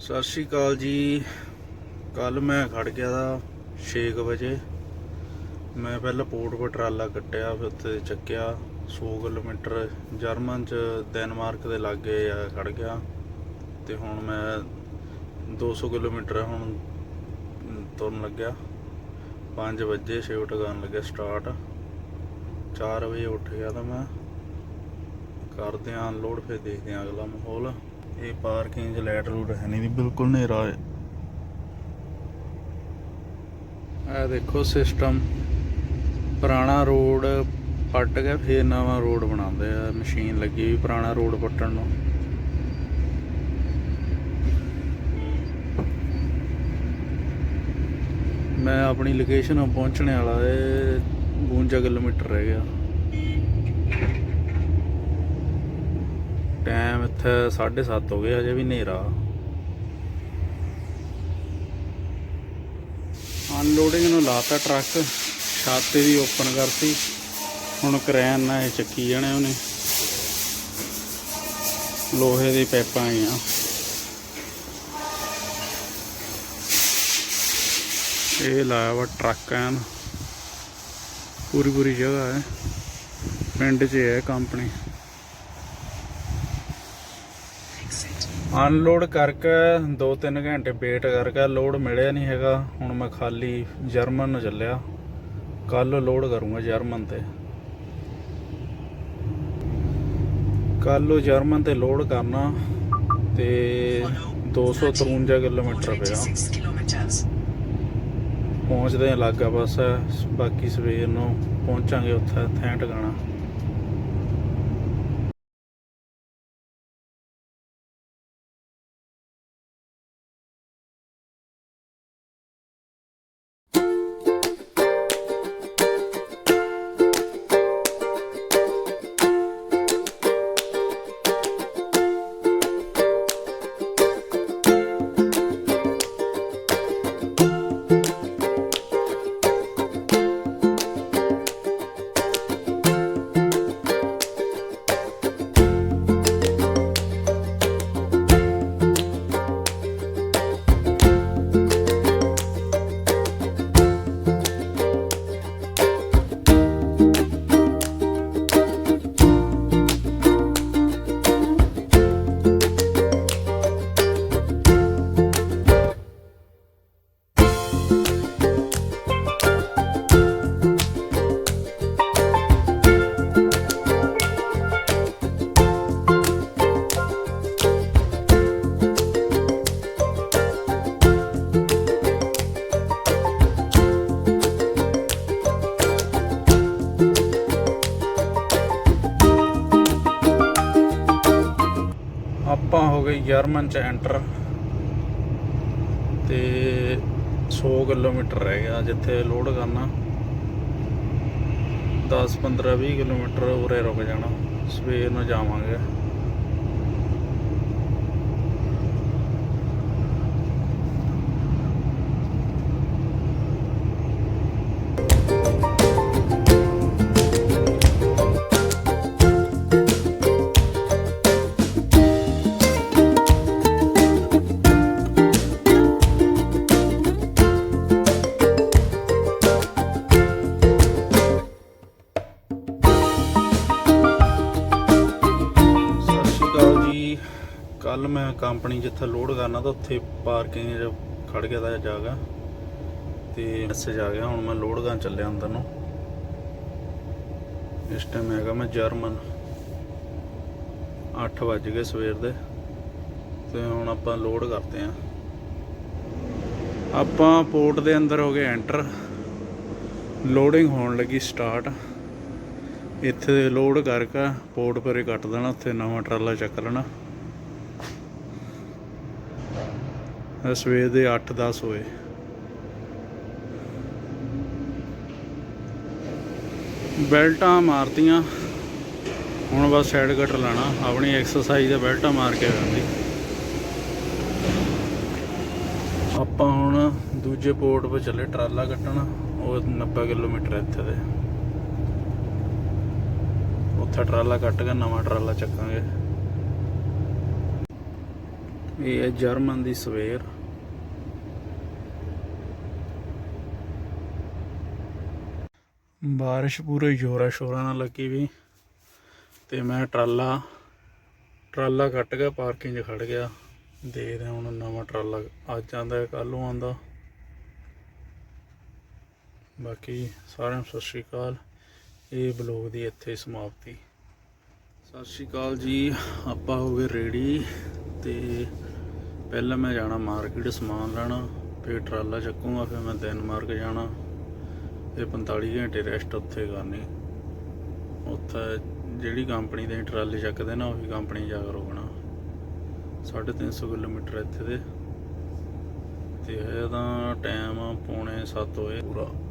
ਸਤਿ ਸ਼੍ਰੀ ਅਕਾਲ ਜੀ। ਕੱਲ ਮੈਂ ਖੜ ਗਿਆ ਦਾ 6 ਵਜੇ। ਮੈਂ ਪਹਿਲਾਂ ਪੋਰਟ ਪਰ ਟਰਾਲਾ ਕੱਟਿਆ, ਫਿਰ ਉੱਥੇ ਚੱਕਿਆ। 100 ਕਿਲੋਮੀਟਰ ਜਰਮਨ ਚ ਡੈਨਮਾਰਕ ਦੇ ਲਾਗੇ ਆ ਖੜ ਗਿਆ। ਤੇ ਹੁਣ ਮੈਂ 200 ਕਿਲੋਮੀਟਰ ਹੁਣ ਤੁਰਨ ਲੱਗਿਆ। 5 ਵਜੇ ਸ਼ਿਫਟ ਕਰਨ ਲੱਗਿਆ ਸਟਾਰਟ 4 ਵਜੇ ਉੱਠ ਗਿਆ ਤਾਂ ਮੈਂ। ਕਰਦੇ ਆਂ ਅਨਲੋਡ ਫਿਰ ਦੇਖਦੇ ਆਂ ਅਗਲਾ ਮਾਹੌਲ। ਇਹ ਪਾਰਕਿੰਗ 'ਚ ਲਾਈਟ ਲੂਟ ਹੈ ਨਹੀਂ ਬਿਲਕੁਲ ਹਨੇਰਾ ਹੈ ਇਹ ਦੇਖੋ ਸਿਸਟਮ ਪੁਰਾਣਾ ਰੋਡ ਪੱਟ ਗਿਆ, ਫੇਰ ਨਵਾਂ ਰੋਡ ਬਣਾਉਂਦੇ ਆ। ਮਸ਼ੀਨ ਲੱਗੀ ਵੀ ਪੁਰਾਣਾ ਰੋਡ ਪੱਟਣ ਨੂੰ। ਮੈਂ ਆਪਣੀ ਲੋਕੇਸ਼ਨ ਪਹੁੰਚਣ ਵਾਲਾ ਏ 52 ਕਿਲੋਮੀਟਰ ਰਹਿ ਗਿਆ। ਟਾਈਮ ਇੱਥੇ 7:30 ਹੋ ਗਏ ਅਜੇ ਵੀ ਹਨੇਰਾ। ਅਨਲੋਡਿੰਗ ਨੂੰ ਲਾਤਾ ਟਰੱਕ, ਛਾਤੇ ਵੀ ਓਪਨ ਕਰਤੀ। ਹੁਣ ਕਰੈਨ ਨਾਲ ਇਹ ਚੱਕੀ ਜਾਣੇ ਉਹਨੇ। ਲੋਹੇ ਦੀ ਪਾਈਪਾਂ ਆਈਆਂ। ਇਹ ਲਾਇਆ ਵਾ ਟਰੱਕ ਐਨ। ਪੂਰੀ ਪੂਰੀ ਜਗ੍ਹਾ ਹੈ। ਪਿੰਡ 'ਚ ਹੈ ਕੰਪਨੀ ਅਨਲੋਡ ਕਰਕੇ 2-3 ਘੰਟੇ ਵੇਟ ਕਰਕੇ ਲੋਡ ਮਿਲਿਆ ਨਹੀਂ ਹੈਗਾ। ਹੁਣ ਮੈਂ ਖਾਲੀ ਜਰਮਨ ਨੂੰ ਚੱਲਿਆ। ਕੱਲ ਲੋਡ ਕਰੂੰਗਾ ਜਰਮਨ ਤੇ। ਕੱਲ ਜਰਮਨ ਤੇ ਲੋਡ ਕਰਨਾ ਤੇ 253 ਕਿਲੋਮੀਟਰ ਪਿਆ। ਪਹੁੰਚਦੇ ਆ ਲੱਗਾ ਬਸ। ਬਾਕੀ ਸਵੇਰ ਨੂੰ ਪਹੁੰਚਾਂਗੇ ਉੱਥੇ ਥੈਂ ਟਿਕਾਣਾ ਆਪਾਂ ਹੋ ਗਏ ਜਰਮਨ ਚ ਐਂਟਰ ਤੇ 100 ਕਿਲੋਮੀਟਰ ਰਹਿ ਗਿਆ ਜਿੱਥੇ ਲੋਡ ਕਰਨਾ। 10 15 20 ਕਿਲੋਮੀਟਰ ਉਰੇ ਰੁਕ ਜਾਣਾ। ਸਵੇਰ ਨੂੰ ਜਾਵਾਂਗੇ। ਕੱਲ ਮੈਂ ਕੰਪਨੀ ਜਿੱਥੇ ਲੋਡ ਕਰਨਾ ਤਾਂ ਉੱਥੇ ਪਾਰਕਿੰਗ 'ਚ ਖੜ ਗਿਆ ਦਾ ਜਾਗਾ ਤੇ ਮੈਸੇਜ ਆ ਗਿਆ, ਹੁਣ ਮੈਂ ਲੋਡ ਕਰਨ ਚੱਲਿਆ ਅੰਦਰ ਨੂੰ। ਇਸ ਟਾਈਮ ਹੈਗਾ ਮੈਂ ਜਰਮਨ। 8 ਵੱਜ ਗਏ ਸਵੇਰ ਦੇ, ਤੇ ਹੁਣ ਆਪਾਂ ਲੋਡ ਕਰਦੇ ਆਂ ਆਪਾਂ ਪੋਰਟ ਦੇ ਅੰਦਰ ਹੋ ਗਏ ਐਂਟਰ ਲੋਡਿੰਗ ਹੋਣ ਲੱਗੀ ਸਟਾਰਟ ਇੱਥੇ ਲੋਡ ਕਰਕੇ ਪੋਰਟ ਪਰੇ ਕੱਟ ਦੇਣਾ, ਉੱਥੇ ਨਵਾਂ ਟਰਾਲਾ ਚੱਕ ਲੈਣਾ ਇਹ ਸਵੇਰ ਦੇ 8-10 ਹੋਏ। ਬੈਲਟਾਂ ਮਾਰਤੀਆਂ। ਹੁਣ ਬਸ ਸਾਈਡ ਕਟ ਲਾਣਾ ਆਪਣੀ ਐਕਸਰਸਾਈਜ਼ ਦਾ ਬੈਲਟਾਂ ਮਾਰ ਕੇ ਕਰਨੀ ਆਪਾਂ ਹੁਣ ਦੂਜੇ ਪੋਰਟ 'ਤੇ ਚੱਲੇ, ਟਰਾਲਾ ਕੱਟਣਾ। ਉਹ 90 ਕਿਲੋਮੀਟਰ ਇੱਥੇ ਦੇ। ਉੱਥੇ ਟਰਾਲਾ ਕੱਟ ਕੇ ਨਵਾਂ ਟਰਾਲਾ ਚੱਕਾਂਗੇ। ਇਹ ਹੈ ਜਰਮਨ ਦੀ ਸਵੇਰ। ਬਾਰਿਸ਼ ਪੂਰੇ ਜ਼ੋਰਾਂ ਸ਼ੋਰਾਂ ਨਾਲ ਲੱਗੀ ਵੀ ਤੇ ਮੈਂ ਟਰਾਲਾ ਟਰਾਲਾ ਕੱਟ ਗਿਆ, ਪਾਰਕਿੰਗ 'ਚ ਖੜ ਗਿਆ। ਦੇਖਦੇ ਹਾਂ ਹੁਣ ਨਵਾਂ ਟਰਾਲਾ, ਅੱਜ ਆਂਦਾ ਕੱਲ ਨੂੰ ਆਂਦਾ ਬਾਕੀ ਸਾਰਿਆਂ ਨੂੰ ਸਤਿ ਸ਼੍ਰੀ ਅਕਾਲ। ਇਹ ਬਲੌਗ ਦੀ ਇੱਥੇ ਸਮਾਪਤੀ। ਸਤਿ ਸ਼੍ਰੀ ਅਕਾਲ ਜੀ, ਆਪਾਂ ਹੋ ਗਏ ਰੈਡੀ ਤੇ ਪਹਿਲਾਂ ਮੈਂ ਜਾਣਾ ਮਾਰਕੀਟ ਸਮਾਨ ਲੈਣਾ, ਫਿਰ ਟਰਾਲਾ ਚੱਕੂਗਾ, ਫਿਰ ਮੈਂ ਡੈਨਮਾਰਕ ਜਾਣਾ। ਤੇ 45 ਘੰਟੇ ਰੈਸਟ ਉੱਥੇ ਕਰਨੀ। ਉੱਥੇ ਜਿਹੜੀ ਕੰਪਨੀ ਦੇ ਟਰਾਲੇ ਚੱਕਦੇ ਨਾ, ਉਹੀ ਕੰਪਨੀ ਜਾ ਕੇ ਰੁਕਣਾ। 350 ਕਿਲੋਮੀਟਰ ਇੱਥੇ ਦੇ। ਤੇ ਇਹਦਾ ਟਾਈਮ ਪੌਣੇ 7 ਹੋਏ ਪੂਰਾ।